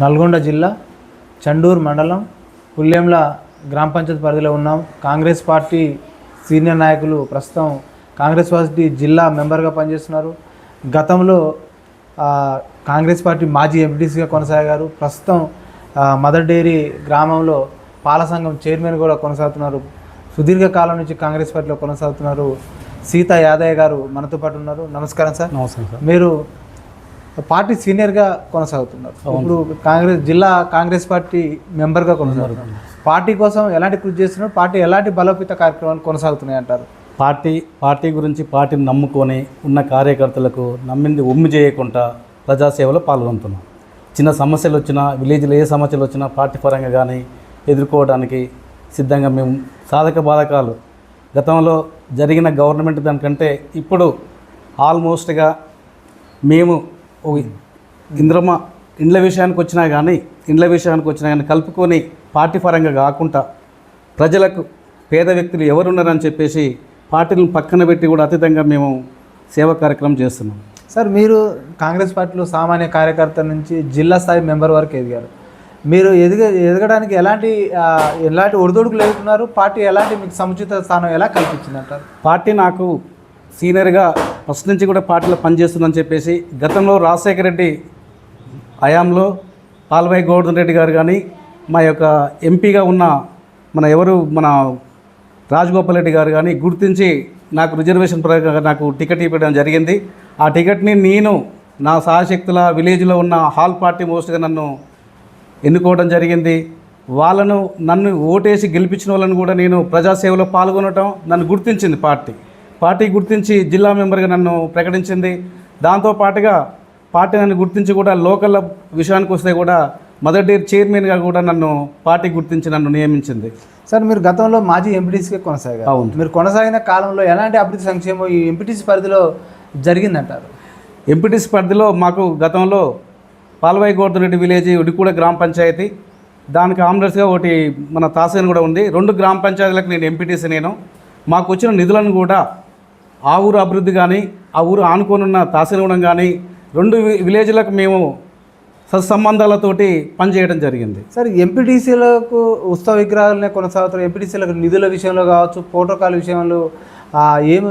నల్గొండ జిల్లా చండూరు మండలం పుల్లెంల గ్రామ పంచాయతీ పరిధిలో ఉన్నాం. కాంగ్రెస్ పార్టీ సీనియర్ నాయకులు ప్రస్తుతం కాంగ్రెస్ పార్టీ జిల్లా మెంబర్గా పనిచేస్తున్నారు. గతంలో కాంగ్రెస్ పార్టీ మాజీ ఎంపీటీసీగా కొనసాగారు. ప్రస్తుతం మదర్ డైరీ గ్రామంలో పాల సంఘం చైర్మన్ కూడా కొనసాగుతున్నారు. సుదీర్ఘ కాలం నుంచి కాంగ్రెస్ పార్టీలో కొనసాగుతున్నారు. సీతా యాదయ్య గారు మనతో పాటు ఉన్నారు. నమస్కారం సార్. నమస్తే సార్. మీరు పార్టీ సీనియర్గా కొనసాగుతున్నారు. ఇప్పుడు కాంగ్రెస్ జిల్లా కాంగ్రెస్ పార్టీ మెంబర్గా కొనసాగుతున్నారు. పార్టీ కోసం ఎలాంటి కృషి చేస్తున్నారు? పార్టీ ఎలాంటి బలోపేత కార్యక్రమాలు కొనసాగుతున్నాయి అంటారు? పార్టీ పార్టీ గురించి పార్టీని నమ్ముకొని ఉన్న కార్యకర్తలకు నమ్మింది ఒమ్మి చేయకుండా ప్రజాసేవలో పాల్గొంటున్నాం. చిన్న సమస్యలు వచ్చినా విలేజ్లో ఏ సమస్యలు వచ్చినా పార్టీ పరంగా కానీ ఎదుర్కోవడానికి సిద్ధంగా మేము సాధక బాధకాలు. గతంలో జరిగిన గవర్నమెంట్ దానికంటే ఇప్పుడు ఆల్మోస్ట్గా మేము ఇంద్రమ ఇండ్ల విషయానికి వచ్చినా కానీ ఇండ్ల విషయానికి వచ్చినా కానీ కలుపుకొని పార్టీ పరంగా కాకుండా ప్రజలకు పేద వ్యక్తులు ఎవరున్నారని చెప్పేసి పార్టీలను పక్కన పెట్టి కూడా అతీతంగా మేము సేవా కార్యక్రమం చేస్తున్నాం. సార్ మీరు కాంగ్రెస్ పార్టీలో సామాన్య కార్యకర్త నుంచి జిల్లా స్థాయి మెంబర్ వరకు ఎదిగారు. మీరు ఎదిగ ఎదగడానికి ఎలాంటి ఎలాంటి ఒడిదొడుకులు ఎదుగుతున్నారు పార్టీ ఎలాంటి మీకు సముచిత స్థానం ఎలా కల్పించింది అంటారు పార్టీ నాకు సీనియర్గా ఫస్ట్ నుంచి కూడా పార్టీలో పనిచేస్తుందని చెప్పేసి గతంలో రాజశేఖర రెడ్డి హయాంలో పాల్వాయి గోవర్ధన్ రెడ్డి గారు కానీ మా యొక్క ఎంపీగా ఉన్న మన ఎవరు మన రాజగోపాల్ రెడ్డి గారు కానీ గుర్తించి నాకు రిజర్వేషన్ ప్రకారం నాకు టికెట్ ఇవ్వడం జరిగింది. ఆ టికెట్ని నేను నా సహశక్తుల విలేజ్లో ఉన్న హాల్ పార్టీ మోస్ట్గా నన్ను ఎన్నుకోవడం జరిగింది. వాళ్ళను నన్ను ఓటేసి గెలిపించిన వాళ్ళని కూడా నేను ప్రజాసేవలో పాల్గొనటం నన్ను గుర్తించింది పార్టీ. పార్టీ గుర్తించి జిల్లా మెంబర్గా నన్ను ప్రకటించింది. దాంతో పాటుగా పార్టీ నన్ను గుర్తించి కూడా లోకల్ విషయానికి వస్తే కూడా మదర్ డేర్ చైర్మన్గా కూడా నన్ను పార్టీ గుర్తించి నన్ను నియమించింది. సార్ మీరు గతంలో మాజీ ఎంపీటీసీగా కొనసాగారు. అవును. మీరు కొనసాగిన కాలంలో ఎలాంటి అభివృద్ధి సంక్షేమం ఈ ఎంపీటీసీ పరిధిలో జరిగిందంటారు? ఎంపీటీసీ పరిధిలో మాకు గతంలో పాల్వాయి గోవర్ధన్ రెడ్డి విలేజ్ ఉడికూడ గ్రామ పంచాయతీ. దానికి ఆమ్లెట్స్గా ఒకటి మన తాసేన్ కూడా ఉంది. రెండు గ్రామ పంచాయతీలకు నేను ఎంపీటీసీ నేను. మాకు వచ్చిన నిధులను కూడా ఆ ఊరు అభివృద్ధి కానీ ఆ ఊరు ఆనుకొని ఉన్న తాసేనగూడెం కానీ రెండు విలేజ్లకు మేము సత్సంబంధాలతోటి పనిచేయడం జరిగింది. సార్ ఎంపీటీసీలకు ఉత్సవ విగ్రహాలనే కొనసాగుతారు ఎంపీటీసీలకు నిధుల విషయంలో కావచ్చు ప్రోటోకాల్ విషయంలో ఏమి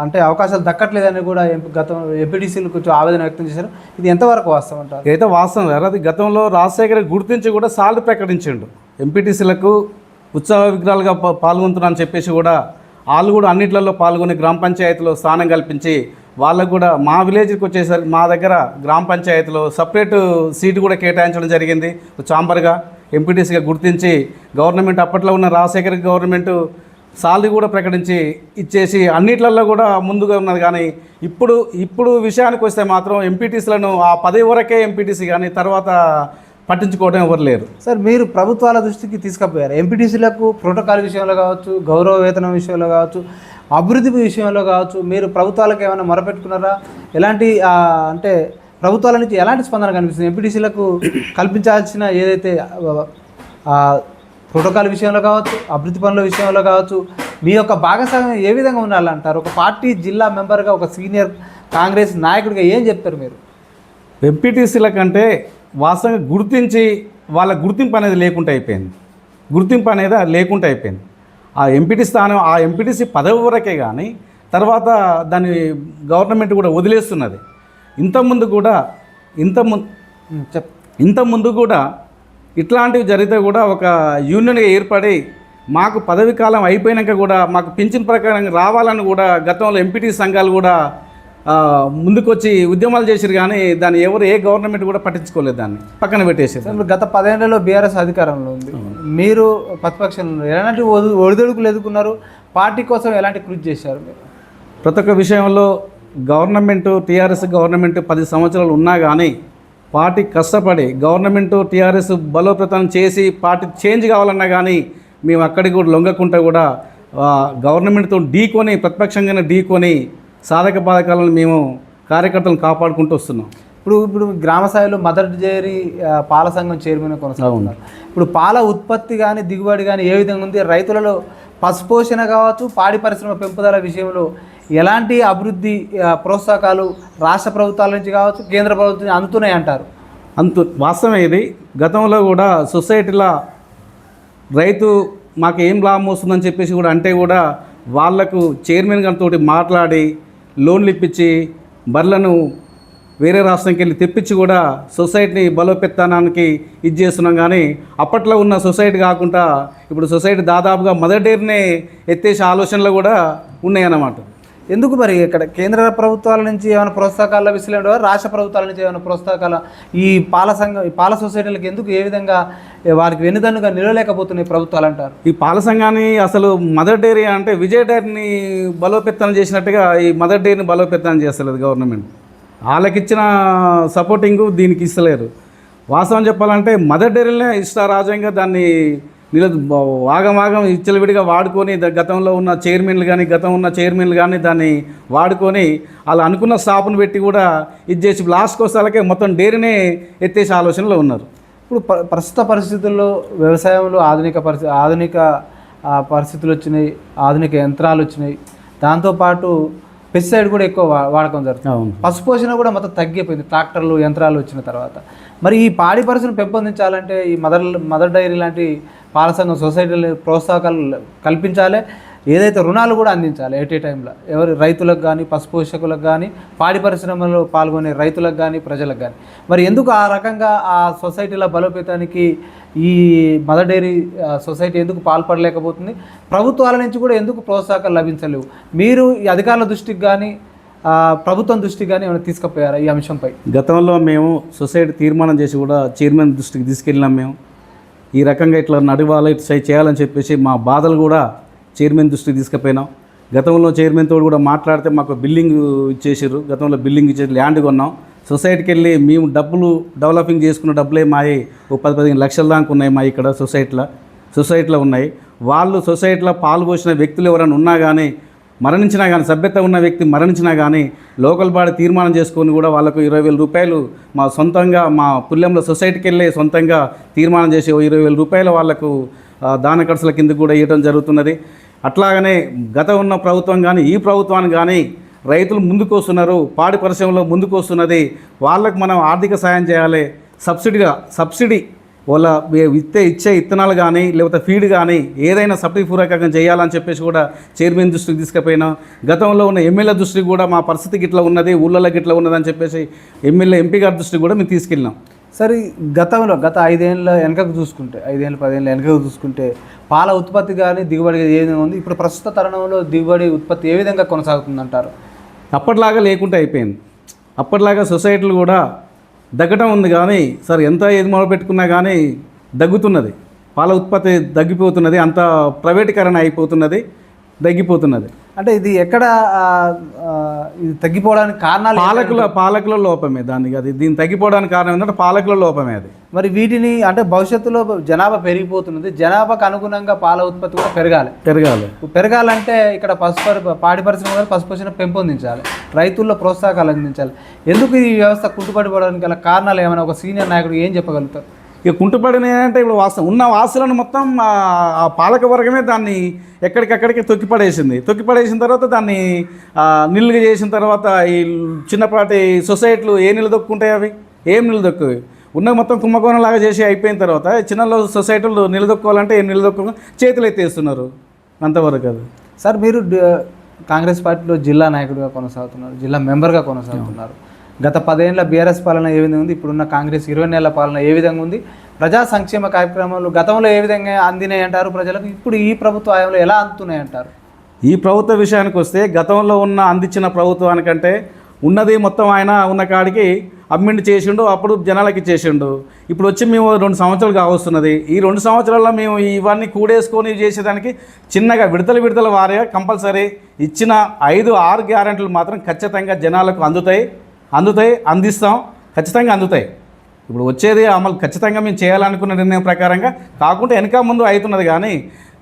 అంటే అవకాశాలు దక్కట్లేదని కూడా గతం ఎంపీటీసీలు కొంచెం ఆవేదన వ్యక్తం చేశారు. ఇది ఎంతవరకు వాస్తవం అంటారు? అయితే వాస్తవం సార్ అది గతంలో రాజశేఖర్ గుర్తించి కూడా సాల్ట్ ప్రకటించిండు. ఎంపీటీసీలకు ఉత్సవ విగ్రహాలుగా పా- పాల్గొంటున్నారని చెప్పేసి కూడా వాళ్ళు కూడా అన్నిట్లలో పాల్గొని గ్రామ పంచాయతీలో స్థానం కల్పించి వాళ్ళకు కూడా మా విలేజ్కి వచ్చేసరికి మా దగ్గర గ్రామ పంచాయతీలో సపరేట్ సీటు కూడా కేటాయించడం జరిగింది. చాంబర్గా ఎంపీటీసీగా గుర్తించి గవర్నమెంట్ అప్పట్లో ఉన్న రాజశేఖర్ గవర్నమెంట్ సాలరీ కూడా ప్రకటించి ఇచ్చేసి అన్నిట్లలో కూడా ముందుగా ఉన్నది. కానీ ఇప్పుడు ఇప్పుడు విషయానికి వస్తే మాత్రం ఎంపీటీసీలను ఆ పదవి వరకే ఎంపీటీసీ కానీ తర్వాత పట్టించుకోవడం ఎవరు లేరు. సార్ మీరు ప్రభుత్వాల దృష్టికి తీసుకుపోయారు? ఎంపీటీసీలకు ప్రోటోకాల్ విషయంలో కావచ్చు గౌరవ వేతనం విషయంలో కావచ్చు అభివృద్ధి విషయంలో కావచ్చు మీరు ప్రభుత్వాలకు ఏమైనా మొరపెట్టుకున్నారా? ఎలాంటి అంటే ప్రభుత్వాల నుంచి ఎలాంటి స్పందన కనిపిస్తుంది? ఎంపీటీసీలకు కల్పించాల్సిన ఏదైతే ప్రోటోకాల్ విషయంలో కావచ్చు అభివృద్ధి పనుల విషయంలో కావచ్చు మీ యొక్క భాగస్వామ్యం ఏ విధంగా ఉండాలంటారు? ఒక పార్టీ జిల్లా మెంబర్గా ఒక సీనియర్ కాంగ్రెస్ నాయకుడిగా ఏం చెప్తారు మీరు? ఎంపీటీసీల కంటే వాస్తవంగా గుర్తించి వాళ్ళ గుర్తింపు అనేది లేకుండా అయిపోయింది. గుర్తింపు అనేది లేకుండా అయిపోయింది. ఆ ఎంపీటీ స్థానం ఆ ఎంపీటీసీ పదవి వరకే కానీ తర్వాత దాన్ని గవర్నమెంట్ కూడా వదిలేస్తున్నది. ఇంతకుముందు కూడా ఇంత ముందు చెప్ కూడా ఇట్లాంటివి జరిగితే కూడా ఒక యూనియన్గా ఏర్పడి మాకు పదవి కాలం అయిపోయినాక కూడా మాకు పింఛన్ ప్రకారం రావాలని కూడా గతంలో ఎంపీటీ సంఘాలు కూడా ముందుకొచ్చి ఉద్యమాలు చేశారు కానీ దాన్ని ఎవరు ఏ గవర్నమెంట్ కూడా పట్టించుకోలేదు దాన్ని. పక్కన పెట్టేసారు గత పదేళ్ళలో బీఆర్ఎస్ అధికారంలో ఉంది. మీరు ప్రతిపక్షంలో. ఎలాంటి ఒడి- ఒడిదుడుకులు ఎదుర్కొన్నారు? పార్టీ కోసం ఎలాంటి కృషి చేశారు? మీరు ప్రతి ఒక్క విషయంలో గవర్నమెంట్ టీఆర్ఎస్ గవర్నమెంట్ పది సంవత్సరాలు ఉన్నా కానీ పార్టీ కష్టపడి గవర్నమెంట్ టీఆర్ఎస్ బలోపేతం చేసి పార్టీ చేంజ్ కావాలన్నా కానీ మేము అక్కడికి కూడా లొంగకుండా కూడా గవర్నమెంట్తో ఢీకొని ప్రతిపక్షంగానే ఢీకొని సాధక బాధకాలను మేము కార్యకర్తలను కాపాడుకుంటూ వస్తున్నాం. ఇప్పుడు ఇప్పుడు గ్రామ స్థాయిలో మదర్ డైరీ పాల సంఘం చైర్మన్ కొనసాగుతున్నారు. ఇప్పుడు పాల ఉత్పత్తి కానీ దిగుబడి కానీ ఏ విధంగా ఉంది? రైతులలో పశుపోషణ కావచ్చు పాడి పరిశ్రమ పెంపుదల విషయంలో ఎలాంటి అభివృద్ధి ప్రోత్సాహకాలు రాష్ట్ర ప్రభుత్వాల నుంచి కావచ్చు కేంద్ర ప్రభుత్వం అందుతున్నాయి అంటారు? అంత వాస్తవమే ఇది. గతంలో కూడా సొసైటీలో రైతు మాకు ఏం లాభం వస్తుందని చెప్పేసి కూడా అంటే కూడా వాళ్ళకు చైర్మన్ గారితో మాట్లాడి లోన్లు ఇప్పించి బర్లను వేరే రాష్ట్రంకి వెళ్ళి తెప్పించి కూడా సొసైటీని బలోపేతానానికి ఇది చేస్తున్నాం. కానీ అప్పట్లో ఉన్న సొసైటీ కాకుండా ఇప్పుడు సొసైటీ దాదాపుగా మదర్ డేర్నే ఎత్తేసే ఆలోచనలు కూడా ఉన్నాయన్నమాట. ఎందుకు మరి ఇక్కడ కేంద్ర ప్రభుత్వాల నుంచి ఏమైనా ప్రోత్సాహకాలు లభిస్తలేడు రాష్ట్ర ప్రభుత్వాల నుంచి ఏమైనా ప్రోత్సాహకాలు? ఈ పాల సంఘం ఈ పాల సొసైటీలకు ఎందుకు ఏ విధంగా వారికి వెనుదన్నుగా నిలవలేకపోతున్నాయి ప్రభుత్వాలు అంటారు? ఈ పాల సంఘాన్ని అసలు మదర్ డైరీ అంటే విజయ్ డైరీని బలోపేతం చేసినట్టుగా ఈ మదర్ డైరీని బలోపేతం చేస్తలేదు గవర్నమెంట్. వాళ్ళకిచ్చిన సపోర్టింగ్ దీనికి ఇస్తలేరు. వాస్తవం చెప్పాలంటే మదర్ డైరీలనే ఇష్టారాజ్యంగా దాన్ని నిల ఆగమాగం ఇచ్చలవిడిగా వాడుకొని గతంలో ఉన్న చైర్మన్లు కానీ గతం ఉన్న చైర్మన్లు కానీ దాన్ని వాడుకొని వాళ్ళు అనుకున్న స్టాఫ్ను పెట్టి కూడా ఇది చేసి లాస్ట్కి వస్తాలకే మొత్తం డైరీనే ఎత్తేసే ఆలోచనలో ఉన్నారు. ఇప్పుడు ప్ర- ప్రస్తుత పరిస్థితుల్లో వ్యవసాయంలో ఆధునిక పరిస్థితి ఆధునిక పరిస్థితులు వచ్చినాయి ఆధునిక యంత్రాలు వచ్చినాయి. దాంతోపాటు పెస్టిసైడ్ కూడా ఎక్కువ వాడకం జరుగుతుంది. అవును. పశుపోషణ కూడా మొత్తం తగ్గిపోయింది ట్రాక్టర్లు యంత్రాలు వచ్చిన తర్వాత. మరి ఈ పాడి పరిశ్రమ పెంపొందించాలంటే ఈ మదర్ మదర్ డైరీ లాంటి పాల సంఘం సొసైటీలు ప్రోత్సాహకాలు కల్పించాలి. ఏదైతే రుణాలు కూడా అందించాలి ఎట్ ఏ టైంలో. ఎవరు రైతులకు కానీ పశుపోషకులకు కానీ పాడి పరిశ్రమలో పాల్గొనే రైతులకు కానీ ప్రజలకు కానీ మరి ఎందుకు ఆ రకంగా ఆ సొసైటీల బలోపేతానికి ఈ మదర్ డైరీ సొసైటీ ఎందుకు పాల్పడలేకపోతుంది? ప్రభుత్వాల నుంచి కూడా ఎందుకు ప్రోత్సాహకాలు లభించలేవు? మీరు ఈ అధికారుల దృష్టికి కానీ ప్రభుత్వం దృష్టికి కానీ ఏమైనా తీసుకుపోయారా ఈ అంశంపై? గతంలో మేము సొసైటీ తీర్మానం చేసి కూడా చైర్మన్ దృష్టికి తీసుకెళ్ళినాం మేము. ఈ రకంగా ఇట్లా నడవాలి ఇట్లా చేయాలని చెప్పేసి మా బాధలు కూడా చైర్మన్ దృష్టికి తీసుకుపోయినాం. గతంలో చైర్మన్తో కూడా మాట్లాడితే మాకు బిల్డింగ్ ఇచ్చేసారు గతంలో బిల్డింగ్ ఇచ్చేసి ల్యాండ్ కొన్నాం. సొసైటీకి వెళ్ళి మేము డబ్బులు డెవలపింగ్ చేసుకున్న డబ్బులే మాయి ఓ పది పదిహేను లక్షల దాకా ఉన్నాయి మా ఇక్కడ సొసైటీలో. సొసైటీలో ఉన్నాయి. వాళ్ళు సొసైటీలో పాల్గొసిన వ్యక్తులు ఎవరైనా ఉన్నా కానీ మరణించినా కానీ సభ్యత ఉన్న వ్యక్తి మరణించినా కానీ లోకల్ బాడీ తీర్మానం చేసుకొని కూడా వాళ్ళకు ఇరవై వేల రూపాయలు మా సొంతంగా మా పుల్లెంలో సొసైటీకి వెళ్ళి సొంతంగా తీర్మానం చేసి ఇరవై వేల రూపాయలు వాళ్ళకు దాన ఖర్చుల కింద కూడా ఇవ్వడం జరుగుతున్నది. అట్లాగనే గత ఉన్న ప్రభుత్వం కానీ ఈ ప్రభుత్వాన్ని కానీ రైతులు ముందుకు వస్తున్నారు పాడి పరిశ్రమలో ముందుకు వస్తున్నది. వాళ్ళకు మనం ఆర్థిక సాయం చేయాలి. సబ్సిడీగా సబ్సిడీ వాళ్ళ ఇచ్చే ఇచ్చే ఇత్తనాలు కానీ లేకపోతే ఫీడ్ కానీ ఏదైనా సబ్సిడీ పూర్వకంగా చేయాలని చెప్పేసి కూడా చైర్మన్ దృష్టికి తీసుకుపోయినా గతంలో ఉన్న ఎమ్మెల్యే దృష్టికి కూడా మా పరిస్థితికి ఇట్లా ఉన్నది ఊళ్ళలోకి ఇట్లా ఉన్నదని చెప్పేసి ఎమ్మెల్యే ఎంపీ గారి దృష్టికి కూడా మేము తీసుకెళ్ళినాం. సరే గతంలో గత ఐదేళ్ళ వెనకకు చూసుకుంటే ఐదేళ్ళు పదేళ్ళ వెనకకు చూసుకుంటే పాల ఉత్పత్తి కానీ దిగుబడి ఏ విధంగా ఉంది? ఇప్పుడు ప్రస్తుత తరుణంలో దిగుబడి ఉత్పత్తి ఏ విధంగా కొనసాగుతుంది అంటారు అప్పటిలాగా లేకుండా అయిపోయింది. అప్పటిలాగా సొసైటీలు కూడా దగ్గటం ఉంది కానీ సార్ ఎంత ఏది మొదలు పెట్టుకున్నా కానీ దగ్గుతున్నది. పాల ఉత్పత్తి దగ్గిపోతున్నది అంత ప్రైవేటీకరణ అయిపోతున్నది దగ్గిపోతున్నది అంటే ఇది ఎక్కడ ఇది తగ్గిపోవడానికి కారణాలు? పాలకుల పాలకుల లోపమే దానికి అది. దీన్ని తగ్గిపోవడానికి కారణం ఏంటంటే పాలకుల లోపమే అది. మరి వీటిని అంటే భవిష్యత్తులో జనాభా పెరిగిపోతున్నది. జనాభాకు అనుగుణంగా పాల ఉత్పత్తి కూడా పెరగాలి. పెరగాలి. పెరగాలంటే ఇక్కడ పశు పాడి పరిశ్రమ కూడా పశుపోషణ పెంపొందించాలి. రైతుల్లో ప్రోత్సాహకాలు అందించాలి. ఎందుకు ఈ వ్యవస్థ కుంటుపడిపోవడానికి గల కారణాలు ఏమైనా ఒక సీనియర్ నాయకుడు ఏం చెప్పగలుగుతారు? ఇక కుంటుపడిన అంటే ఇప్పుడు వాస్తవం ఉన్న వాసులను మొత్తం ఆ పాలక వర్గమే దాన్ని ఎక్కడికక్కడికి తొక్కిపడేసింది. తొక్కిపడేసిన తర్వాత దాన్ని ఆ, నిలుగా చేసిన తర్వాత ఈ చిన్నపాటి సొసైటీలు ఏ నిలదొక్కుంటాయి అవి? ఏం నిలదొక్కవి ఉన్న మొత్తం కుంభకోణం లాగా చేసి అయిపోయిన తర్వాత చిన్న సొసైటీలు నిలదొక్కోవాలంటే ఏం నిలదొక్క చేతులు ఎత్తేస్తున్నారు అంతవరకు అది. సార్ మీరు కాంగ్రెస్ పార్టీలో జిల్లా నాయకుడిగా కొనసాగుతున్నారు జిల్లా మెంబర్గా కొనసాగుతున్నారు. గత పదేళ్ళ బీఆర్ఎస్ పాలన ఏ విధంగా ఉంది? ఇప్పుడున్న కాంగ్రెస్ ఇరవై నెలల పాలన ఏ విధంగా ఉంది? ప్రజా సంక్షేమ కార్యక్రమాలు గతంలో ఏ విధంగా అందినాయి అంటారు ప్రజలకు? ఇప్పుడు ఈ ప్రభుత్వ హయాంలో ఎలా అందుతున్నాయి అంటారు? ఈ ప్రభుత్వ విషయానికి వస్తే గతంలో ఉన్న అందించిన ప్రభుత్వానికంటే ఉన్నది మొత్తం ఆయన ఉన్న కాడికి అమ్మిండి చేసిండు అప్పుడు జనాలకి చేసిండు. ఇప్పుడు వచ్చి మేము రెండు సంవత్సరాలు కావస్తున్నది. ఈ రెండు సంవత్సరాల్లో మేము ఇవన్నీ కూడేసుకొని చేసేదానికి చిన్నగా విడతల విడతల వారిగా కంపల్సరీ ఇచ్చిన ఐదు ఆరు గ్యారెంటీలు మాత్రం ఖచ్చితంగా జనాలకు అందుతాయి. అందుతాయి అందిస్తాం. ఖచ్చితంగా అందుతాయి. ఇప్పుడు వచ్చేది అమలు ఖచ్చితంగా మేము చేయాలనుకున్న నిర్ణయం ప్రకారంగా కాకుండా వెనక ముందు అవుతున్నది కానీ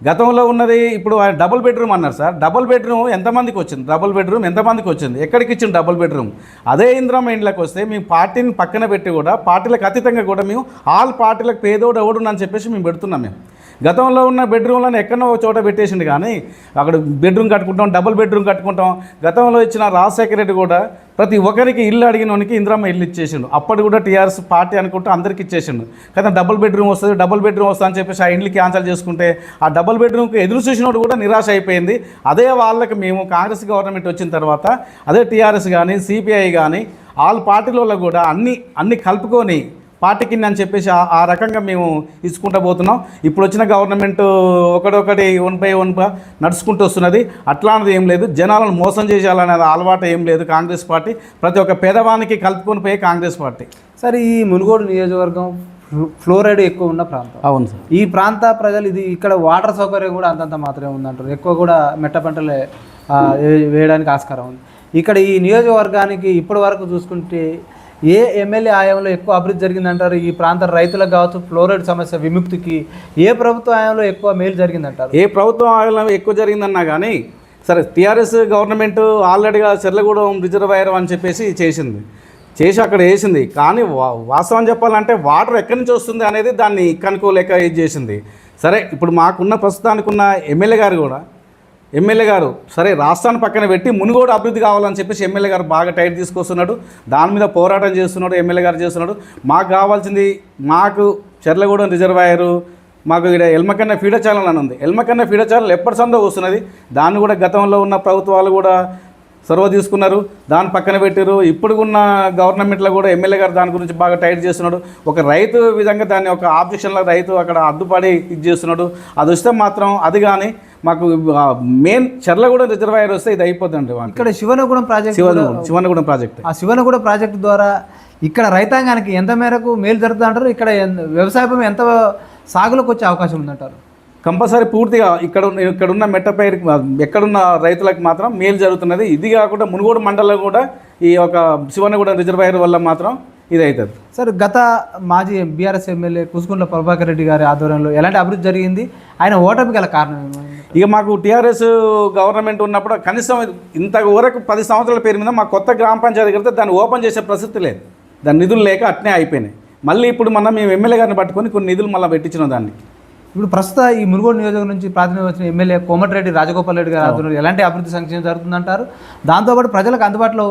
గతంలో ఉన్నది ఇప్పుడు ఆ డబుల్ బెడ్రూమ్ అన్నారు సార్. డబుల్ బెడ్రూమ్ ఎంతమందికి వచ్చింది? డబుల్ బెడ్రూమ్ ఎంతమందికి వచ్చింది? ఎక్కడికి ఇచ్చింది డబుల్ బెడ్రూమ్ అదే ఇంద్రమ్మ ఇండ్లకు వస్తే మేము పార్టీని పక్కన పెట్టి కూడా పార్టీలకు అతీతంగా కూడా మేము ఆల్ పార్టీలకు పేదోడు ఎవడు అని చెప్పేసి మేము పెడుతున్నాం మేము. గతంలో ఉన్న బెడ్రూమ్లను ఎక్కడో ఒక చోట పెట్టేసిండు కానీ అక్కడ బెడ్రూమ్ కట్టుకుంటాం డబుల్ బెడ్రూమ్ కట్టుకుంటాం. గతంలో ఇచ్చిన రాజశేఖర రెడ్డి కూడా ప్రతి ఒక్కరికి ఇల్లు అడిగినోనికి ఇందిరమ్మ ఇల్లు ఇచ్చేసిండు. అప్పటి కూడా టీఆర్ఎస్ పార్టీ అనుకుంటూ అందరికి ఇచ్చేసిండు. కదా డబుల్ బెడ్రూమ్ వస్తుంది డబుల్ బెడ్రూమ్ వస్తుంది అని చెప్పేసి ఆ ఇండ్లు క్యాన్సల్ చేసుకుంటే ఆ డబుల్ బెడ్రూమ్కి ఎదురు చూసినోడు కూడా నిరాశ అయిపోయింది. అదే వాళ్ళకి మేము కాంగ్రెస్ గవర్నమెంట్ వచ్చిన తర్వాత అదే టీఆర్ఎస్ కానీ సిపిఐ కానీ ఆల్ పార్టీలలో కూడా అన్ని అన్ని కలుపుకొని పార్టీ కింద అని చెప్పేసి ఆ- రకంగా మేము ఇచ్చుకుంటూ పోతున్నాం. ఇప్పుడు వచ్చిన గవర్నమెంట్ ఒకటొకటి వన్ బై వన్ నడుచుకుంటూ వస్తున్నది. అట్లాంటిది ఏం లేదు. జనాలను మోసం చేయాలనే అలవాటు ఏం లేదు కాంగ్రెస్ పార్టీ. ప్రతి ఒక్క పేదవానికి కలుపుకొని పోయే కాంగ్రెస్ పార్టీ. సార్ ఈ మునుగోడు నియోజకవర్గం ఫ్లో- ఫ్లోరైడ్ ఎక్కువ ఉన్న ప్రాంతం. అవును సార్. ఈ ప్రాంత ప్రజలు ఇది ఇక్కడ వాటర్ సౌకర్యం కూడా అంతంత మాత్రమే ఉందంటారు. ఎక్కువ కూడా మెట్ట పంటలే వేయడానికి ఆస్కారం ఉంది. ఇక్కడ ఈ నియోజకవర్గానికి ఇప్పటి వరకు చూసుకుంటే ఏ ఎమ్మెల్యే ఆయంలో ఎక్కువ అభివృద్ధి జరిగిందంటారు? ఈ ప్రాంత రైతులకు కావచ్చు ఫ్లోరైడ్ సమస్య విముక్తికి ఏ ప్రభుత్వ ఆయంలో ఎక్కువ మేలు జరిగిందంటారు? ఏ ప్రభుత్వం ఆయంలో ఎక్కువ జరిగిందన్నా కానీ సరే టీఆర్ఎస్ గవర్నమెంట్ ఆల్రెడీగా చెర్లగూడెం రిజర్వాయర్ అని చెప్పేసి చేసింది. చేసి అక్కడ వేసింది. కానీ వా- వాస్తవం చెప్పాలంటే వాటర్ ఎక్కడి నుంచి వస్తుంది అనేది దాన్ని కనుక్కోలేక ఇది చేసింది. సరే ఇప్పుడు మాకున్న ప్రస్తుతానికి ఉన్న ఎమ్మెల్యే గారు కూడా ఎమ్మెల్యే గారు సరే రాష్ట్రాన్ని పక్కన పెట్టి మునుగోడు అభివృద్ధి కావాలని చెప్పేసి ఎమ్మెల్యే గారు బాగా టైట్ తీసుకొస్తున్నాడు. దాని మీద పోరాటం చేస్తున్నాడు ఎమ్మెల్యే గారు చేస్తున్నాడు. మాకు కావాల్సింది మాకు చెర్లగూడెం రిజర్వాయరు మాకు ఇక్కడ ఎల్మకన్న ఫీడర్ ఛానల్ అని ఉంది. ఎల్మకన్న ఫీడర్ ఛానల్ ఎప్పటి సందో వస్తున్నది. దాన్ని కూడా గతంలో ఉన్న ప్రభుత్వాలు కూడా సొరవ తీసుకున్నారు. దాన్ని పక్కన పెట్టారు. ఇప్పుడు ఉన్న గవర్నమెంట్లో కూడా ఎమ్మెల్యే గారు దాని గురించి బాగా టైట్ చేస్తున్నాడు. ఒక రైతు విధంగా దాన్ని ఒక ఆబ్జెక్షన్లో రైతు అక్కడ అడ్డుపడి ఇది చేస్తున్నాడు. అది వస్తే మాత్రం అది కానీ మాకు మెయిన్ చెర్లగూడెం రిజర్వాయర్ వస్తే ఇది అయిపోద్దండి మాకు. ఇక్కడ శివనగూడెం ప్రాజెక్ట్ శివనగూడెం శివనగూడెం ప్రాజెక్ట్. ఆ శివనగూడ ప్రాజెక్టు ద్వారా ఇక్కడ రైతాంగానికి ఎంత మేరకు మేలు జరుగుతుంది అంటారు ఇక్కడ వ్యవసాయ ఎంత సాగులోకి వచ్చే అవకాశం ఉందంటారు? కంపల్సరీ పూర్తిగా ఇక్కడ ఉన్న- ఇక్కడ ఉన్న మెట్టపై ఎక్కడున్న రైతులకు మాత్రం మేలు జరుగుతున్నది. ఇది కాకుండా మునుగోడు మండలం కూడా ఈ యొక్క శివనగూడెం రిజర్వాయర్ వల్ల మాత్రం ఇది అవుతుంది సార్ గత మాజీ బీఆర్ఎస్ ఎమ్మెల్యే కుసుకుంట్ల ప్రభాకర్ రెడ్డి గారి ఆధ్వర్యంలో ఎలాంటి అభివృద్ధి జరిగింది? ఆయన ఓటమి గల కారణం ఇక మాకు టీఆర్ఎస్ గవర్నమెంట్ ఉన్నప్పుడు కనీసం ఇంతవరకు పది సంవత్సరాల పేరు మీద మా కొత్త గ్రామ పంచాయతీ కడితే దాన్ని ఓపెన్ చేసే ప్రసక్తి లేదు. దాని నిధులు లేక అట్నే అయిపోయినాయి. మళ్ళీ ఇప్పుడు మనం మేము ఎమ్మెల్యే గారిని పట్టుకొని కొన్ని నిధులు మళ్ళీ పెట్టించిన దాన్ని. ఇప్పుడు ప్రస్తుత ఈ మునుగోడు నియోజకవర్గం నుంచి ప్రాతినిధ్యం వచ్చిన ఎమ్మెల్యే కోమటిరెడ్డి రాజగోపాల్ రెడ్డి గారు అవుతున్నారు. ఎలాంటి అభివృద్ధి సంక్షేమం జరుగుతుందంటారు? దాంతోపాటు ప్రజలకు అందుబాటులో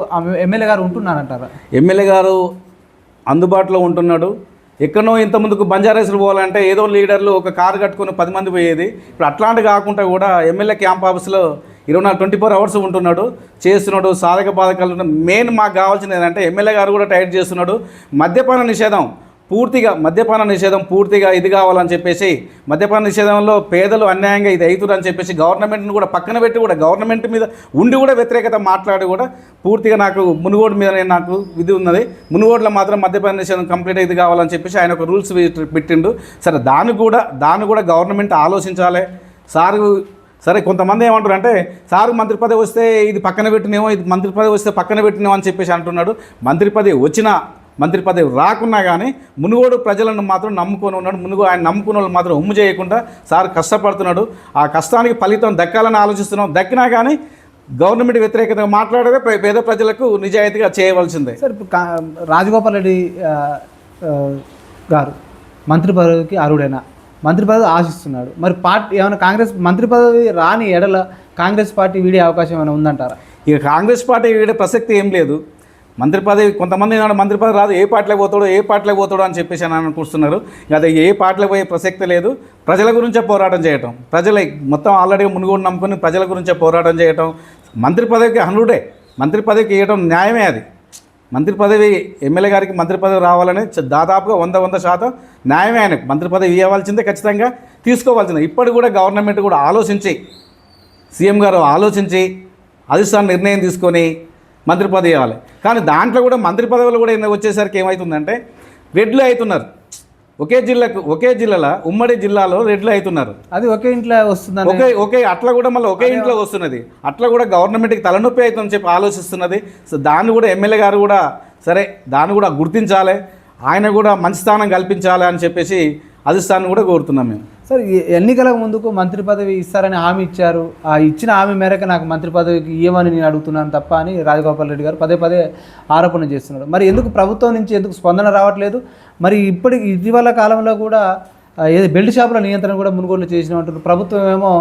ఎమ్మెల్యే గారు ఉంటున్నారంటారా? ఎమ్మెల్యే గారు అందుబాటులో ఉంటున్నాడు. ఎక్కడో ఇంత ముందుకు పోవాలంటే ఏదో లీడర్లు ఒక కారు కట్టుకొని పది మంది పోయేది. ఇప్పుడు అట్లాంటి కాకుండా కూడా ఎమ్మెల్యే క్యాంప్ ఆఫీస్లో ఇరవై నాలుగు ట్వంటీ ఫోర్ అవర్స్ ఉంటున్నాడు. చేస్తున్నాడు సాధక బాధకాలు మెయిన్ మాకు కావాల్సింది ఏంటంటే ఎమ్మెల్యే గారు కూడా టైట్ చేస్తున్నాడు. మద్యపాన నిషేధం పూర్తిగా మద్యపాన నిషేధం పూర్తిగా ఇది కావాలని చెప్పేసి మద్యపాన నిషేధంలో పేదలు అన్యాయంగా ఇది అవుతుంది అని చెప్పేసి గవర్నమెంట్ని కూడా పక్కన పెట్టి కూడా గవర్నమెంట్ మీద ఉండి కూడా వ్యతిరేకత మాట్లాడి కూడా పూర్తిగా నాకు మునుగోడు మీద నాకు ఇది ఉన్నది. మునుగోడులో మాత్రం మద్యపాన నిషేధం కంప్లీట్ ఇది కావాలని చెప్పేసి ఆయన ఒక రూల్స్ పెట్టిండు. సరే దాన్ని కూడా దాన్ని కూడా గవర్నమెంట్ ఆలోచించాలి. సారు సరే కొంతమంది ఏమంటారు అంటే సార్ మంత్రి పదవి వస్తే ఇది పక్కన పెట్టినేమో ఇది మంత్రి పదవి వస్తే పక్కన పెట్టినేమో అని చెప్పేసి అంటున్నాడు. మంత్రి పదవి వచ్చినా మంత్రి పదవి రాకున్నా కానీ మునుగోడు ప్రజలను మాత్రం నమ్ముకొని ఉన్నాడు. మునుగోడు ఆయన నమ్ముకున్న వాళ్ళు మాత్రం ఉమ్ము చేయకుండా సార్ కష్టపడుతున్నాడు. ఆ కష్టానికి ఫలితం దక్కాలని ఆలోచిస్తున్నాం. దక్కినా కానీ గవర్నమెంట్ వ్యతిరేకతగా మాట్లాడేదే పేద ప్రజలకు నిజాయితీగా చేయవలసిందే. సార్ రాజగోపాల్ రెడ్డి గారు మంత్రి పదవికి అర్హుడైనా? మంత్రి పదవి ఆశిస్తున్నాడు. మరి పార్టీ ఏమైనా కాంగ్రెస్ మంత్రి పదవి రాని ఎడల కాంగ్రెస్ పార్టీ వీడే అవకాశం ఏమైనా ఉందంటారా? ఇక కాంగ్రెస్ పార్టీ వీడే ప్రసక్తి ఏం లేదు. మంత్రి పదవి కొంతమంది మంత్రి పదవి రాదు ఏ పార్టీలో పోతాడో ఏ పార్టీలో పోతాడో అని చెప్పేసి అని అనుకుంటున్నారు. అది ఏ పార్టీలో పోయే ప్రసక్తి లేదు. ప్రజల గురించే పోరాటం చేయటం. ప్రజల మొత్తం ఆల్రెడీ మునుగోడు నమ్ముకుని ప్రజల గురించే పోరాటం చేయటం. మంత్రి పదవికి హనుడే. మంత్రి పదవికి ఇవ్వడం న్యాయమే అది. మంత్రి పదవి ఎమ్మెల్యే గారికి మంత్రి పదవి రావాలని చ- దాదాపుగా వంద వంద శాతం న్యాయమే ఆయనకు. మంత్రి పదవి ఇవ్వాల్సిందే ఖచ్చితంగా. తీసుకోవాల్సిందే. ఇప్పటికి కూడా గవర్నమెంట్ కూడా ఆలోచించి సీఎం గారు ఆలోచించి అధిష్టాన నిర్ణయం తీసుకొని మంత్రి పదవి ఇవ్వాలి. కానీ దాంట్లో కూడా మంత్రి పదవులు కూడా వచ్చేసరికి ఏమవుతుందంటే రెడ్లు అవుతున్నారు. ఒకే జిల్లాకు ఒకే జిల్లాలో ఉమ్మడి జిల్లాలో రెడ్లు అవుతున్నారు. అది ఒకే ఇంట్లో వస్తుందని ఒకే ఒకే అట్లా కూడా మళ్ళీ ఒకే ఇంట్లో వస్తున్నది. అట్లా కూడా గవర్నమెంట్కి తలనొప్పి అవుతుందని చెప్పి ఆలోచిస్తున్నది. సో దాన్ని కూడా ఎమ్మెల్యే గారు కూడా సరే దాన్ని కూడా గుర్తించాలి. ఆయన కూడా మంచి స్థానం కల్పించాలి అని చెప్పేసి అధిష్టానం కూడా కోరుతున్నాం మేము. సార్ ఎన్నికలకు ఎన్నికల ముందుకు మంత్రి పదవి ఇస్తారని హామీ ఇచ్చారు. ఆ ఇచ్చిన హామీ మేరకు నాకు మంత్రి పదవికి ఇవ్వమని నేను అడుగుతున్నాను తప్ప అని రాజగోపాల్ రెడ్డి గారు పదే పదే ఆరోపణ చేస్తున్నారు. మరి ఎందుకు ప్రభుత్వం నుంచి ఎందుకు స్పందన రావట్లేదు? మరి ఇప్పటి ఇటీవల కాలంలో కూడా ఏది బెల్ట్ షాపుల నియంత్రణ కూడా మునుగోలు చేసిన అంటున్నారు. ప్రభుత్వం ఏమో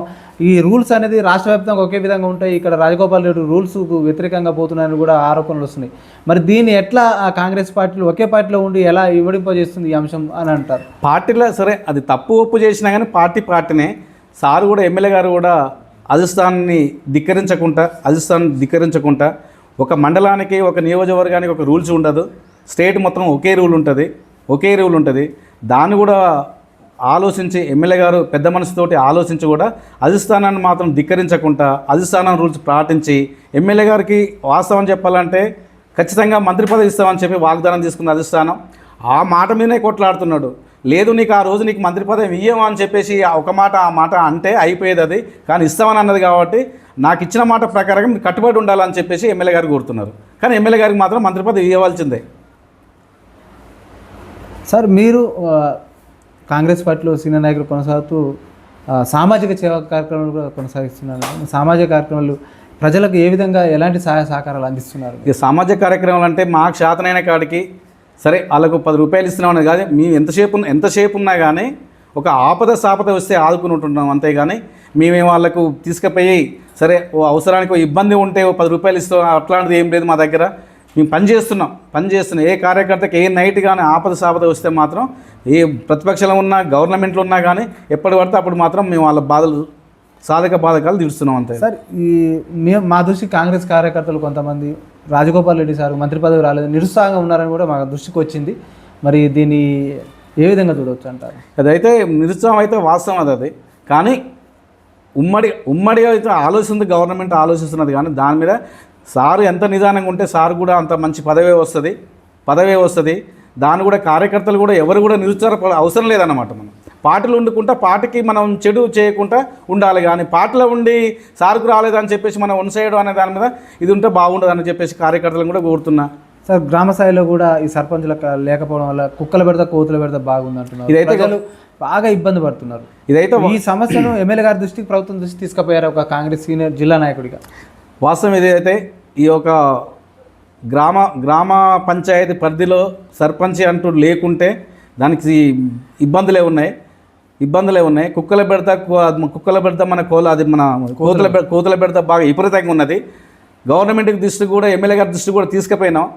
ఈ రూల్స్ అనేది రాష్ట్ర వ్యాప్తంగా ఒకే విధంగా ఉంటాయి. ఇక్కడ రాజగోపాల్ రెడ్డి రూల్స్కు వ్యతిరేకంగా పోతున్నాయని కూడా ఆరోపణలు వస్తున్నాయి. మరి దీన్ని ఎట్లా ఆ కాంగ్రెస్ పార్టీలు ఒకే పార్టీలో ఉండి ఎలా ఇవ్వడింపజేస్తుంది ఈ అంశం అని అంటారు? పార్టీలో సరే అది తప్పు ఒప్పు చేసినా కానీ పార్టీ పార్టీనే. సార్ కూడా ఎమ్మెల్యే గారు కూడా అధిష్టానాన్ని ధిక్కరించకుండా అధిష్టాన్ని ధిక్కరించకుండా ఒక మండలానికి ఒక నియోజకవర్గానికి ఒక రూల్స్ ఉండదు. స్టేట్ మొత్తం ఒకే రూల్ ఉంటుంది. ఒకే రూల్ ఉంటుంది. దాన్ని కూడా ఆలోచించి ఎమ్మెల్యే గారు పెద్ద మనసుతోటి ఆలోచించి కూడా అధిష్టానాన్ని మాత్రం ధిక్కరించకుండా అధిష్టానం రూల్స్ పాటించి ఎమ్మెల్యే గారికి వాస్తవం చెప్పాలంటే ఖచ్చితంగా మంత్రి పదవి ఇస్తామని చెప్పి వాగ్దానం తీసుకున్న అధిష్టానం. ఆ మాట మీదనే కొట్లాడుతున్నాడు. లేదు నీకు ఆ రోజు నీకు మంత్రి పదవి ఇయ్యమా అని చెప్పేసి ఒక మాట ఆ మాట అంటే అయిపోయేది అది. కానీ ఇస్తామని అన్నది కాబట్టి నాకు ఇచ్చిన మాట ప్రకారం కట్టుబడి ఉండాలని చెప్పేసి ఎమ్మెల్యే గారు కోరుతున్నారు. కానీ ఎమ్మెల్యే గారికి మాత్రం మంత్రి పదవి ఇవ్వాల్సిందే. సార్ మీరు కాంగ్రెస్ పార్టీలో సీనియర్ నాయకులు కొనసాగుతూ సామాజిక సేవా కార్యక్రమాలు కూడా కొనసాగిస్తున్నారు. సామాజిక కార్యక్రమాలు ప్రజలకు ఏ విధంగా ఎలాంటి సహాయ సహకారాలు అందిస్తున్నారు? ఇక సామాజిక కార్యక్రమాలు అంటే మాకు శాతనైన కాడికి సరే వాళ్ళకు పది రూపాయలు ఇస్తున్నాం అనేది కాదు మేము ఎంతసేపు ఉన్న- ఎంతసేపు ఉన్నా కానీ ఒక ఆపద సాపద వస్తే ఆదుకుని ఉంటున్నాం అంతేగాని మేమే వాళ్ళకు తీసుకుపోయి సరే ఓ అవసరానికి ఓ ఇబ్బంది ఉంటే ఓ పది రూపాయలు ఇస్తాం అట్లాంటిది ఏం లేదు మా దగ్గర. మేము పని చేస్తున్నాం పని చేస్తున్నాం. ఏ కార్యకర్తకి ఏ నైట్ కానీ ఆపద సాపద వస్తే మాత్రం ఏ ప్రతిపక్షంలో ఉన్నా గవర్నమెంట్లో ఉన్నా కానీ ఎప్పటి పడితే అప్పుడు మాత్రం మేము వాళ్ళ బాధలు సాధక బాధకాలు తీరుస్తున్నాం అంతే. సార్ ఈ మేము మా దృష్టి కాంగ్రెస్ కార్యకర్తలు కొంతమంది రాజగోపాల్ రెడ్డి సార్ మంత్రి పదవి రాలేదు నిరుత్సాహంగా ఉన్నారని కూడా మా దృష్టికి వచ్చింది. మరి దీన్ని ఏ విధంగా చూడవచ్చు అంటారు? అదైతే నిరుత్సాహం అయితే వాస్తవం అది అది. కానీ ఉమ్మడి ఉమ్మడిగా అయితే ఆలోచిస్తుంది గవర్నమెంట్ ఆలోచిస్తున్నది. కానీ దాని మీద సారు ఎంత నిదానంగా ఉంటే సారు కూడా అంత మంచి పదవే వస్తుంది పదవే వస్తుంది. దాన్ని కూడా కార్యకర్తలు కూడా ఎవరు కూడా నిరుత్సాహ అవసరం లేదన్నమాట మనం. పార్టీలు వండుకుంటా పార్టీకి మనం చెడు చేయకుండా ఉండాలి కానీ పార్టీలో ఉండి సార్కు రాలేదని చెప్పేసి మనం వన్ సైడ్ అనే దాని మీద ఇది ఉంటే బాగుండదు అని చెప్పేసి కార్యకర్తలను కూడా కోరుతున్నా. సార్ గ్రామ స్థాయిలో కూడా ఈ సర్పంచులకు లేకపోవడం వల్ల కుక్కల పెడతా కోతుల పెడతా బాగుంది అంటున్నారు ఇదైతే ప్రజలు బాగా ఇబ్బంది పడుతున్నారు. ఇదైతే ఈ సమస్యను ఎమ్మెల్యే గారి దృష్టికి ప్రభుత్వం దృష్టికి తీసుకుపోయారు ఒక కాంగ్రెస్ సీనియర్ జిల్లా నాయకుడిగా. వాస్తవం ఏదైతే ఈ యొక్క గ్రామ గ్రామ పంచాయతీ పరిధిలో సర్పంచ్ అంటూ లేకుంటే దానికి ఇబ్బందులే ఉన్నాయి. ఇబ్బందులే ఉన్నాయి. కుక్కల బెడత కుక్కలు కుక్కల బెడత మన కోల అది మన కోతుల బె- కోతుల బెడత బాగా విపరీతంగా ఉన్నది. గవర్నమెంట్ దృష్టి కూడా ఎమ్మెల్యే గారి దృష్టి కూడా తీసుకుపోయినాం.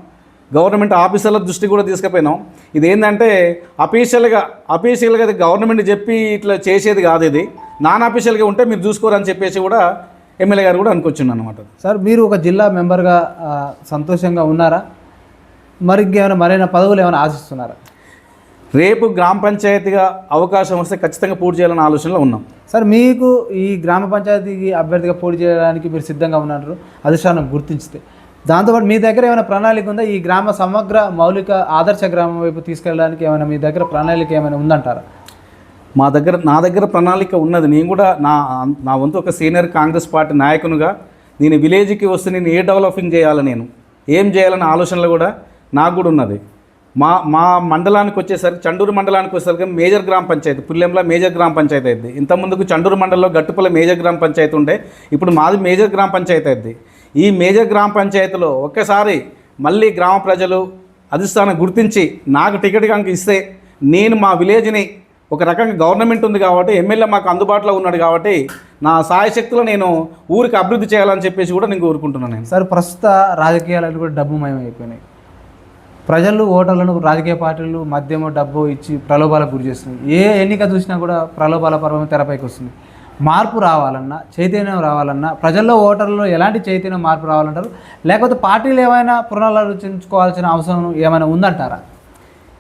గవర్నమెంట్ ఆఫీసర్ల దృష్టి కూడా తీసుకుపోయినాం. ఇది ఏంటంటే అఫీషియల్గా అఫీషియల్గా అది గవర్నమెంట్ చెప్పి ఇట్లా చేసేది కాదు ఇది. నాన్ అఫీషియల్గా ఉంటే మీరు చూసుకోరని చెప్పేసి కూడా ఎమ్మెల్యే గారు కూడా అనుకొచ్చిండు అనమాట సార్ మీరు ఒక జిల్లా మెంబర్గా సంతోషంగా ఉన్నారా? మరి ఇంకేమైనా మరైనా పదవులు ఏమైనా ఆశిస్తున్నారా? రేపు గ్రామ పంచాయతీగా అవకాశం వస్తే ఖచ్చితంగా పూర్తి చేయాలనే ఆలోచనలో ఉన్నాం. సార్ మీకు ఈ గ్రామ పంచాయతీకి అభ్యర్థిగా పోటీ చేయడానికి మీరు సిద్ధంగా ఉన్నారు అధిష్టానం గుర్తించితే. దాంతోపాటు మీ దగ్గర ఏమైనా ప్రణాళిక ఉందా? ఈ గ్రామ సమగ్ర మౌలిక ఆదర్శ గ్రామం వైపు తీసుకెళ్ళడానికి ఏమైనా మీ దగ్గర ప్రణాళిక ఏమైనా ఉందంటారా? మా దగ్గర నా దగ్గర ప్రణాళిక ఉన్నది. నేను కూడా నా నా వంతు ఒక సీనియర్ కాంగ్రెస్ పార్టీ నాయకునిగా నేను విలేజ్కి వస్తే నేను ఏ డెవలపింగ్ చేయాలి నేను? ఏం చేయాలనే ఆలోచనలు కూడా నాకు కూడా ఉన్నది. మా మా మండలానికి వచ్చేసరికి చండూరు మండలానికి వచ్చేసరికి మేజర్ గ్రామ పంచాయతీ పుల్లెంలో మేజర్ గ్రామ పంచాయతీ అయింది. ఇంత ముందుకు చండూరు మండలంలో గట్టుపల్ల మేజర్ గ్రామ పంచాయతీ ఉండే ఇప్పుడు మాది మేజర్ గ్రామ పంచాయతీ అయింది. ఈ మేజర్ గ్రామ పంచాయతీలో ఒక్కసారి మళ్ళీ గ్రామ ప్రజలు అధిష్టానం గుర్తించి నాకు టికెట్ కనుక ఇస్తే నేను మా విలేజ్ని ఒక రకంగా గవర్నమెంట్ ఉంది కాబట్టి ఎమ్మెల్యే మాకు అందుబాటులో ఉన్నాడు కాబట్టి నా సాయశక్తులు నేను ఊరికి అభివృద్ధి చేయాలని చెప్పేసి కూడా నేను కోరుకుంటున్నాను నేను. సార్ ప్రస్తుత రాజకీయాలను కూడా డబ్బు మయమైపోయినాయి. ప్రజలు ఓటర్లను రాజకీయ పార్టీలు మద్యము డబ్బు ఇచ్చి ప్రలోభాలకు గురి చేస్తున్నాయి. ఏ ఎన్నిక చూసినా కూడా ప్రలోభాల పర్వం తెరపైకి వస్తుంది. మార్పు రావాలన్నా చైతన్యం రావాలన్నా ప్రజల్లో ఓటర్లలో ఎలాంటి చైతన్యం మార్పు రావాలంటారు? లేకపోతే పార్టీలు ఏమైనా పునరాలోచించుకోవాల్సిన అవసరం ఏమైనా ఉందంటారా?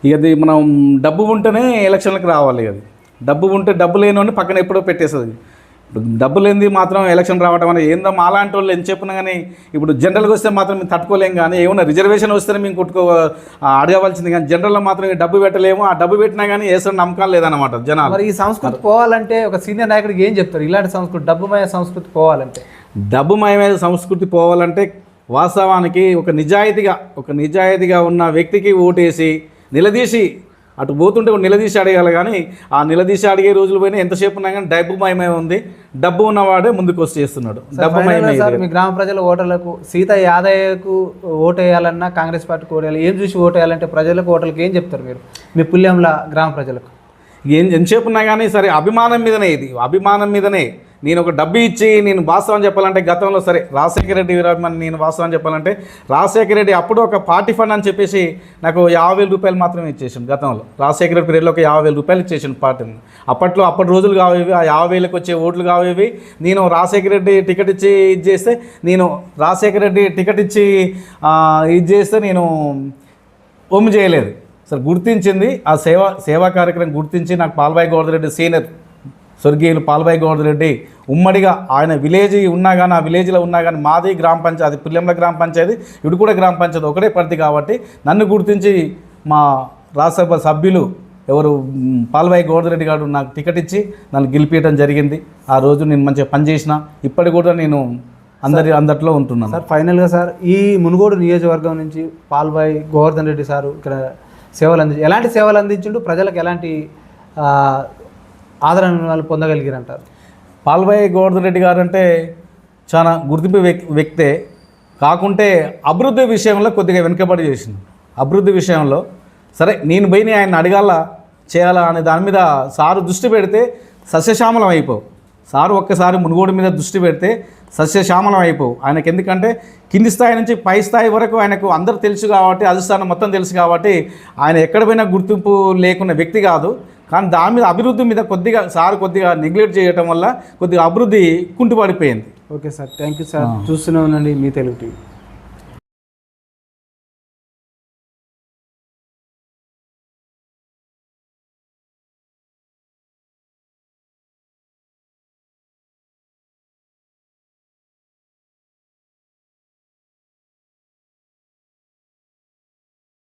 ఇక అది మనం డబ్బు ఉంటేనే ఎలక్షన్లకు రావాలి అది. డబ్బు ఉంటే డబ్బు లేని పక్కన ఎప్పుడో పెట్టేస్తుంది. ఇప్పుడు డబ్బు లేనిది మాత్రం ఎలక్షన్ రావడం అనేది ఏందో అలాంటి వాళ్ళు ఎంత చెప్పినా కానీ ఇప్పుడు జనరల్గా వస్తే మాత్రం మేము తట్టుకోలేం కానీ ఏమన్నా రిజర్వేషన్ వస్తేనే మేము కొట్టుకో అడగవలసింది కానీ జనరల్లో మాత్రం డబ్బు పెట్టలేము. ఆ డబ్బు పెట్టినా కానీ వేసిన నమ్మకం లేదన్నమాట జనాలు. మరి ఈ సంస్కృతి పోవాలంటే ఒక సీనియర్ నాయకుడికి ఏం చెప్తారు? ఇలాంటి సంస్కృతి డబ్బుమయ సంస్కృతి పోవాలంటే? డబ్బుమయమైన సంస్కృతి పోవాలంటే వాస్తవానికి ఒక నిజాయితీగా ఒక నిజాయితీగా ఉన్న వ్యక్తికి ఓటేసి నిలదీసి అటు పోతుంటే నిలదీసి అడగాలి కానీ ఆ నిలదీసి అడిగే రోజులు పోయినా ఎంతసేపు ఉన్నా కానీ డబ్బుమయమే ఉంది. డబ్బు ఉన్నవాడే ముందుకు వచ్చి చేస్తున్నాడు. ఇది. మీ గ్రామ ప్రజల ఓటర్లకు సీత యాదయ్యకు ఓటు వేయాలన్నా కాంగ్రెస్ పార్టీకి ఓటు వేయాలి ఏం చూసి ఓటు వేయాలంటే ప్రజలకు ఓటర్లకు ఏం చెప్తారు మీరు? మీ పుల్యంల గ్రామ ప్రజలకు? ఏం ఎంతసేపు ఉన్నా కానీ సరే అభిమానం మీదనే ఇది. అభిమానం మీదనే. నేను ఒక డబ్బు ఇచ్చి నేను వాస్తవం చెప్పాలంటే గతంలో సరే రాజశేఖర రెడ్డి వీరాభిమాని నేను వాస్తవం చెప్పాలంటే రాజశేఖర రెడ్డి అప్పుడు ఒక పార్టీ ఫండ్ అని చెప్పేసి నాకు యాభై వేల రూపాయలు మాత్రమే ఇచ్చేసాను గతంలో. రాజశేఖర రెడ్డి పీరియడ్లో ఒక యాభై వేల రూపాయలు ఇచ్చేసాను పార్టీని. అప్పట్లో అప్పటి రోజులు కావేవి ఆ యాభై వేలకు వచ్చే ఓట్లు కావేవి నేను రాజశేఖర రెడ్డి టికెట్ ఇచ్చి ఇది చేస్తే నేను రాజశేఖర రెడ్డి టికెట్ ఇచ్చి ఇది చేస్తే నేను ఒమ్ము చేయలేదు. సార్ గుర్తించింది ఆ సేవా సేవా కార్యక్రమం గుర్తించి నాకు పాల్బాయి గోవర్ధన్ రెడ్డి సీనియర్. స్వర్గీయులు పాల్బాయి గోవర్ధన్ రెడ్డి ఉమ్మడిగా ఆయన విలేజ్ ఉన్నా కానీ ఆ విలేజ్లో ఉన్నా కానీ మాది గ్రామ పంచాయతీ పిల్లెంల గ్రామ పంచాయతీ ఇటు కూడా గ్రామ పంచాయతీ ఒకటే పరిధి కాబట్టి నన్ను గుర్తించి మా రాజ్యసభ సభ్యులు ఎవరు మ్, పాల్బాయి గోవర్ధన్ రెడ్డి గారు నాకు టికెట్ ఇచ్చి నన్ను గెలిపించడం జరిగింది. ఆ రోజు నేను మంచిగా పనిచేసిన. ఇప్పటికి కూడా నేను అందరి అందట్లో ఉంటున్నాను. సార్ ఫైనల్గా సార్ ఈ మునుగోడు నియోజకవర్గం నుంచి పాల్బాయ్ గోవర్ధన్ రెడ్డి సారు ఇక్కడ సేవలు అంది ఎలాంటి సేవలు అందించిండు? ప్రజలకు ఎలాంటి ఆదరణ వాళ్ళు పొందగలిగారంటారు. పాల్బాయి గోవర్ధన్ రెడ్డి గారు అంటే చాలా గుర్తింపు వ్యక్- వ్యక్తే. కాకుంటే అభివృద్ధి విషయంలో కొద్దిగా వెనుకబడి చేసింది అభివృద్ధి విషయంలో సరే నేను పోయి ఆయన అడగాల చేయాలా అనే దాని మీద సారు దృష్టి పెడితే సస్యశ్యామలం అయిపోవు. సారు ఒక్కసారి మునుగోడు మీద దృష్టి పెడితే సస్యశ్యామలం అయిపోవు. ఆయనకు ఎందుకంటే కింది స్థాయి నుంచి పై స్థాయి వరకు ఆయనకు అందరూ తెలుసు కాబట్టి అధిష్టానం మొత్తం తెలుసు కాబట్టి ఆయన ఎక్కడ పోయినా గుర్తింపు లేకున్న వ్యక్తి కాదు. కానీ దాని మీద అభివృద్ధి మీద కొద్దిగా సార్ కొద్దిగా నెగ్లెక్ట్ చేయటం వల్ల కొద్దిగా అభివృద్ధి కుంటుపడిపోయింది. Okay sir thank you sir. చూస్తూనే ఉండండి మీ తెలుగు టీవీ.